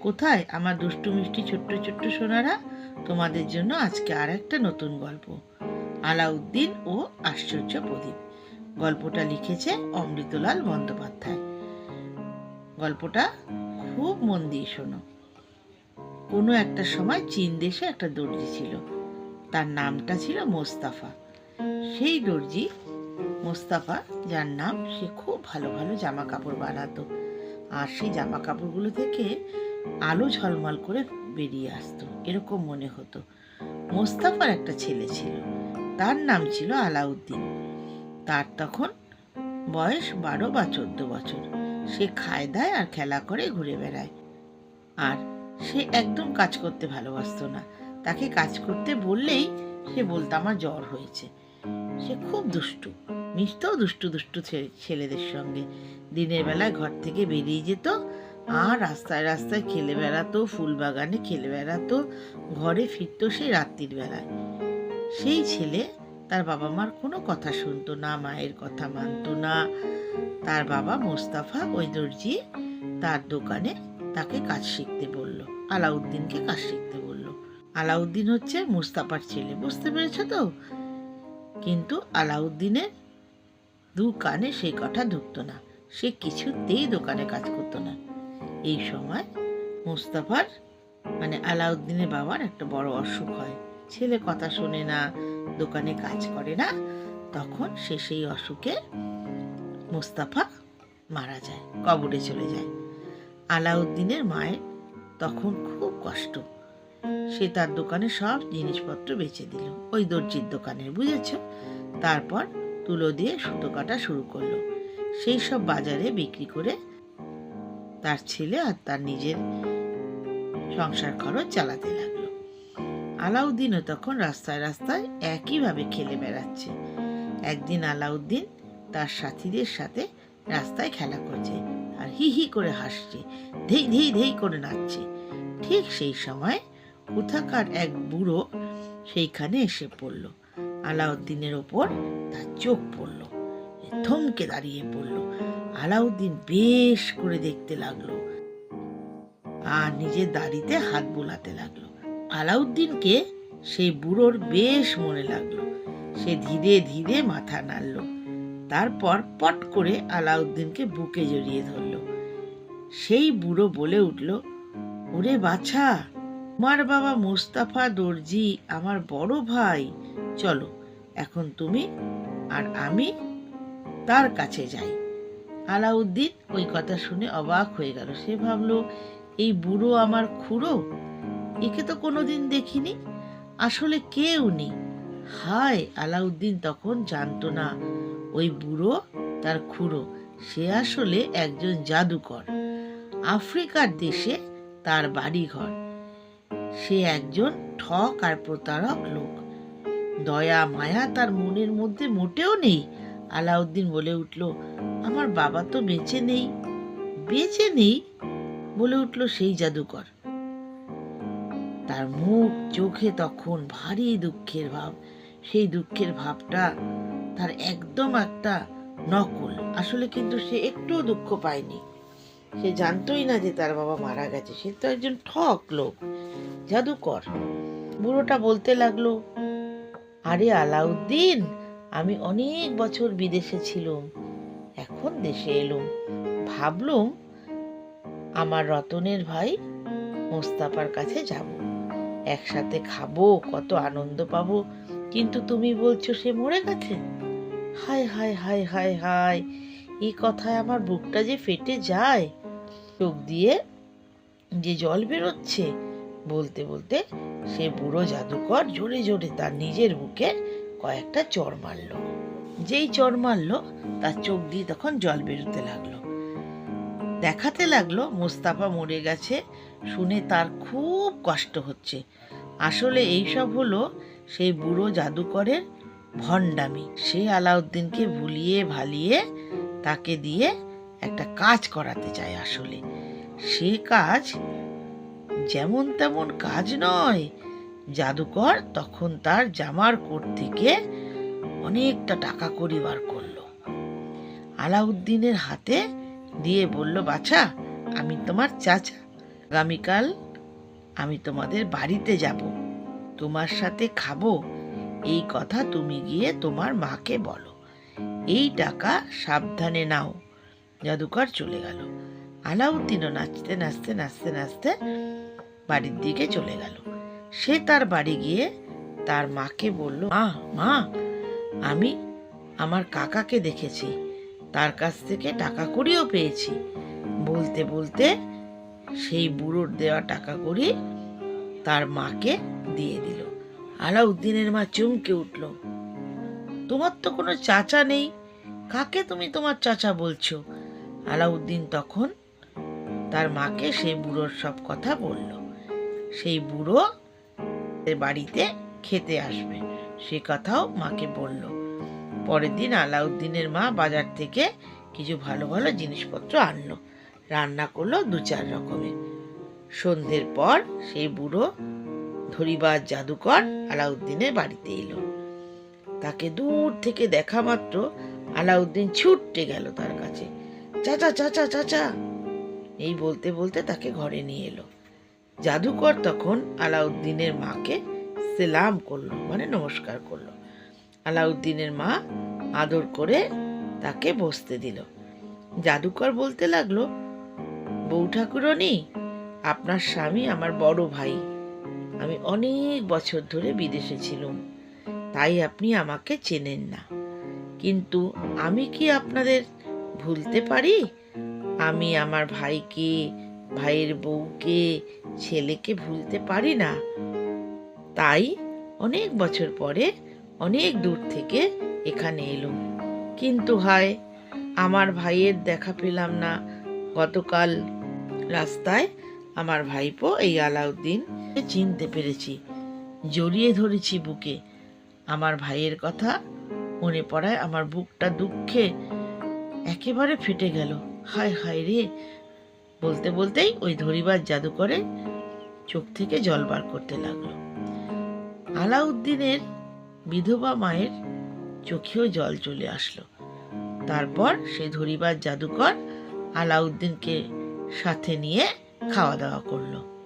কোথায় আমার দুষ্টু মিষ্টি ছোট্ট ছোট্ট সোনারা? তোমাদের জন্য আজকে আর একটা নতুন গল্প। আলাউদ্দিন ও আশ্চর্য প্রদীপ। গল্পটা লিখেছে অমৃতলাল বন্দ্যোপাধ্যায়। গল্পটা খুব মন দিয়ে শোনো। কোনো একটা সময় চীন দেশে একটা দর্জি ছিল। তার নামটা ছিল মোস্তাফা। সেই দর্জি, মোস্তাফা, যার নাম সে খুব ভালো ভালো জামা কাপড় বানাতো। আর সেই জামা কাপড়গুলো থেকে আলো ঝলমল করে বেরিয়ে আসতো। এরকম মনে হতো। মোস্তাফার একটা ছেলে ছিল। তার নাম ছিল আলাউদ্দিন। তার তখন বয়স বারো বা চোদ্দ বছর। সে খায় দায় আর খেলা করে ঘুরে বেড়ায়। আর সে একদম কাজ করতে ভালোবাসতো না। তাকে কাজ করতে বললেই সে বলতো, আমার জ্বর হয়েছে। সে খুব দুষ্টু। মিশতেও দুষ্টু দুষ্টু ছেলেদের সঙ্গে। দিনের বেলায় ঘর থেকে বেরিয়ে যেত। আর রাস্তায় রাস্তায় খেলে বেড়াতো, ফুল বাগানে খেলে বেড়াতো, ঘরে ফিরতো সেই রাত্রির বেলায়। সেই ছেলে তার বাবা মার কোনো কথা শুনতো না, মায়ের কথা মানতো না। তার বাবা মোস্তাফা ওই দর্জি তার দোকানে তাকে কাজ শিখতে বলল, আলাউদ্দিনকে কাজ শিখতে বলল। আলাউদ্দিন হচ্ছে মুস্তাফার ছেলে, বুঝতে পেরেছ তো? কিন্তু আলাউদ্দিনের দু কানে সেই কথা ঢুকতো না, সে কিছুতেই দোকানে কাজ করতো না। এই সময় মুস্তাফার মানে আলাউদ্দিনের বাবার একটা বড় অসুখ হয়। ছেলে কথা শোনে না, দোকানে কাজ করে না, তখন সে সেই অসুখে মুস্তাফা মারা যায়, কবরে চলে যায়। আলাউদ্দিনের মায়ের তখন খুব কষ্ট। সে তার দোকানে সব জিনিসপত্র বেচে দিল। ওই দর্জির দোকানে, বুঝেছ? তারপর তুলো দিয়ে সুতো কাটা শুরু করল। সেই সব বাজারে বিক্রি করে তার ছেলে আর তার নিজের সংসার খরচ চালাতে লাগল। আলাউদ্দিনও তখন রাস্তায় রাস্তায় একইভাবে খেলে বেড়াচ্ছে। একদিন আলাউদ্দিন তার সাথীদের সাথে রাস্তায় খেলা করছে আর হি হি করে হাসছে, ধেই ধেই ধেই করে নাচছে। ঠিক সেই সময় কোথাকার এক বুড়ো সেইখানে এসে পড়ল। আলাউদ্দিনের ওপর তার চোখ পড়ল থমকে দাঁড়িয়ে পড়ল। আলাউদ্দিন বেশ করে দেখতে লাগল। আর নিজের দাড়িতে হাত বোলাতে লাগল। আলাউদ্দিনকে সেই বুড়োর বেশ মনে লাগল। সে ধীরে ধীরে মাথা নাড়ল। তারপর পট করে আলাউদ্দিনকে বুকে জড়িয়ে ধরল। সেই বুড়ো বলে উঠল, ওরে বাছা, তোমার বাবা মুস্তাফা দর্জি আমার বড় ভাই। চলো, এখন তুমি আর আমি তার কাছে যাই। আলাউদ্দিন ওই কথা শুনে অবাক হয়ে গেল। সে ভাবলো, এই বুড়ো আমার খুড়ো? একে তো কোনোদিন দেখিনি। আসলে কে উনি? হায়, আলাউদ্দিন তখন জানতো না। ওই বুড়ো তার খুড়ো। সে আসলে একজন জাদুকর। আফ্রিকার দেশে তার বাড়িঘর। সে একজন ঠক আর প্রতারক লোক। দয়া, মায়া তার মনের মধ্যে মোটেও নেই। আলাউদ্দিন বলে উঠল, আমার বাবা তো বেঁচে নেই বেঁচে নেই, বলে উঠল সেই জাদুকর। তার মুখ, চোখে তখন ভারী দুঃখের ভাব। সেই দুঃখের ভাবটা তার একদম একটা নকল। আসলে কিন্তু সে একটুও দুঃখ পায়নি। সে জানতোই না যে তার বাবা মারা গেছে। সে তো একজন ঠক লোক, জাদুকর। বুড়োটা বলতে লাগল, আরে আলাউদ্দিন আমি অনেক বছর বিদেশে ছিলাম, এখন দেশে এলুম। ভাবলুম আমার রতনের ভাই মোস্তাফার কাছে যাব। একসাথে খাব, কত আনন্দ পাবো, কিন্তু তুমি বলছো সে মরে গেছে। হায় হায় হায় হায় হায়, এই কথায় আমার বুকটা যে ফেটে যায়। চোখ দিয়ে যে জল বেরোচ্ছে, বলতে বলতে সে বুড়ো জাদুকর জোরে জোরে তার নিজের বুকে কয়েকটা চড় মারল। যেই চড় মারলো, তার চোখ দিয়ে তখন জল বেরোতে লাগল। দেখাতে লাগল, মোস্তাফা মরে গেছে শুনে তার খুব কষ্ট হচ্ছে। আসলে এইসব হলো সেই বুড়ো জাদুকরের ভণ্ডামি। সে আলাউদ্দিনকে ভুলিয়ে ভালিয়ে তাকে দিয়ে একটা কাজ করাতে চায় আসলে। সে কাজ যেমন তেমন কাজ নয় জাদুকর তখন তার জামার কোট থেকে অনেকটা টাকা কড়ি বার করল। আলাউদ্দিনের হাতে দিয়ে বলল, বাছা, আমি তোমার চাচা। আগামীকাল আমি তোমাদের বাড়িতে যাব। তোমার সাথে খাব। এই কথা তুমি গিয়ে তোমার মাকে বলো। এই টাকা সাবধানে নাও। জাদুকর চলে গেল। আলাউদ্দিনও নাচতে নাচতে নাচতে নাচতে বাড়ির দিকে চলে গেল। সে তার বাড়ি গিয়ে তার মাকে বলল, মা মা, আমি আমার কাকাকে দেখেছি। তার কাছ থেকে টাকা কড়িও পেয়েছি। বলতে বলতে সেই বুড়োর দেওয়া টাকা কড়ি তার মাকে দিয়ে দিল। আলাউদ্দিনের মা চমকে উঠল, তোমার তো কোনো চাচা নেই। কাকে তুমি তোমার চাচা বলছো? আলাউদ্দিন তখন তার মাকে সেই বুড়োর সব কথা বলল। সেই বুড়ো বাড়িতে খেতে আসবে। সে কথাও মাকে বলল। পরের দিন আলাউদ্দিনের মা বাজার থেকে কিছু ভালো ভালো জিনিসপত্র আনলো। রান্না করল দু চার রকমের। সন্ধ্যের পর সেই বুড়ো ধরিবার জাদুকর আলাউদ্দিনের বাড়িতে এলো। তাকে দূর থেকে দেখা মাত্র আলাউদ্দিন ছুটতে গেল তার কাছে। চাচা চাচা চাচা! এই বলতে বলতে তাকে ঘরে নিয়ে এলো। জাদুকর তখন আলাউদ্দিনের মাকে সেলাম করল মানে নমস্কার করল। আলাউদ্দিনের মা আদর করে তাকে বসতে দিল। জাদুকর বলতে লাগল, বউ ঠাকুরনি, আপনার স্বামী আমার বড় ভাই। আমি অনেক বছর ধরে বিদেশে ছিলাম, তাই আপনি আমাকে চেনেন না। কিন্তু আমি কি আপনাদের ভুলতে পারি? আমি আমার ভাইকে, ভাইয়ের বউকে ছেলেকে ভুলতে পারি না। তাই অনেক বছর পরে, অনেক দূর থেকে এখানে এলুম। কিন্তু হায়, আমার ভাইয়ের দেখা পেলাম না। গতকাল রাস্তায় আমার ভাইপো এই আলাউদ্দিন চিনতে পেরেছি। জড়িয়ে ধরেছি বুকে। আমার ভাইয়ের কথা মনে পড়ায় আমার বুকটা দুঃখে একেবারে ফেটে গেল। হায় হায় রে! বলতে, বলতেই ওই ধরিবার জাদু করে চোখ থেকে জল বার করতে লাগল। আলাউদ্দিনের বিধবা মায়ের চোখেও জল চলে আসলো। তারপর সে ধরিবার জাদুকর আলাউদ্দিনকে সাথে নিয়ে খাওয়া দাওয়া করল।